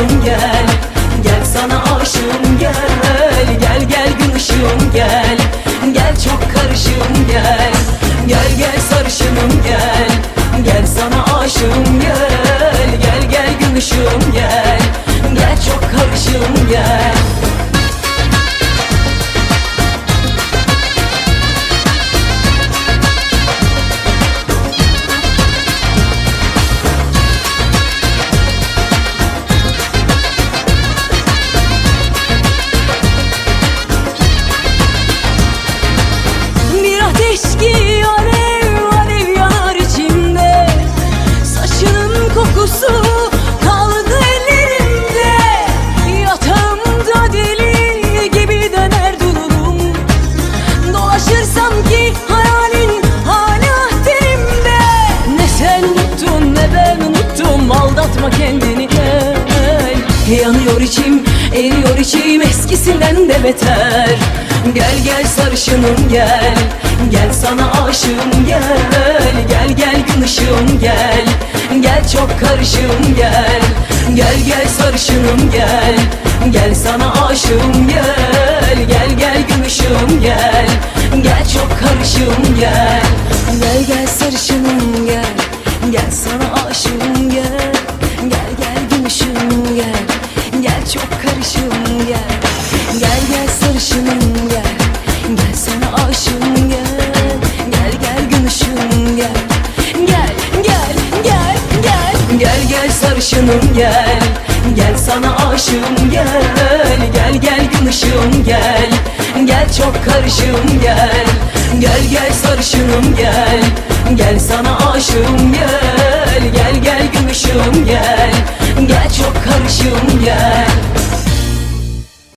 sarışınım gel. Gel sana aşığım gel. Gel gel gün ışığım gel. Gel çok karışığım gel. Gel gel sarışınım gel. Gel sana aşığım gel. Gel gel gün ışığım gel. Gel çok karışığım gel Yanıyor içim eriyor içim. Eskisinden de beter. Gel gel sarışınım gel. Gel sana aşığım gel. Gel gel gün ışığım gel. Gel çok karışığım gel. Gel gel sarışınım gel. Gel sana aşığım gel. Gel gel ışığım gel. Gel çok karışığım gel. Gel gel sarışınım gel. Gel sana aşığım sarışınım gel Gel sana aşığım gel Gel gel gün gel Gel çok karışığım gel Gel gel sarışınım gel Gel sana aşığım gel Gel gel gün gel Gel çok karışığım gel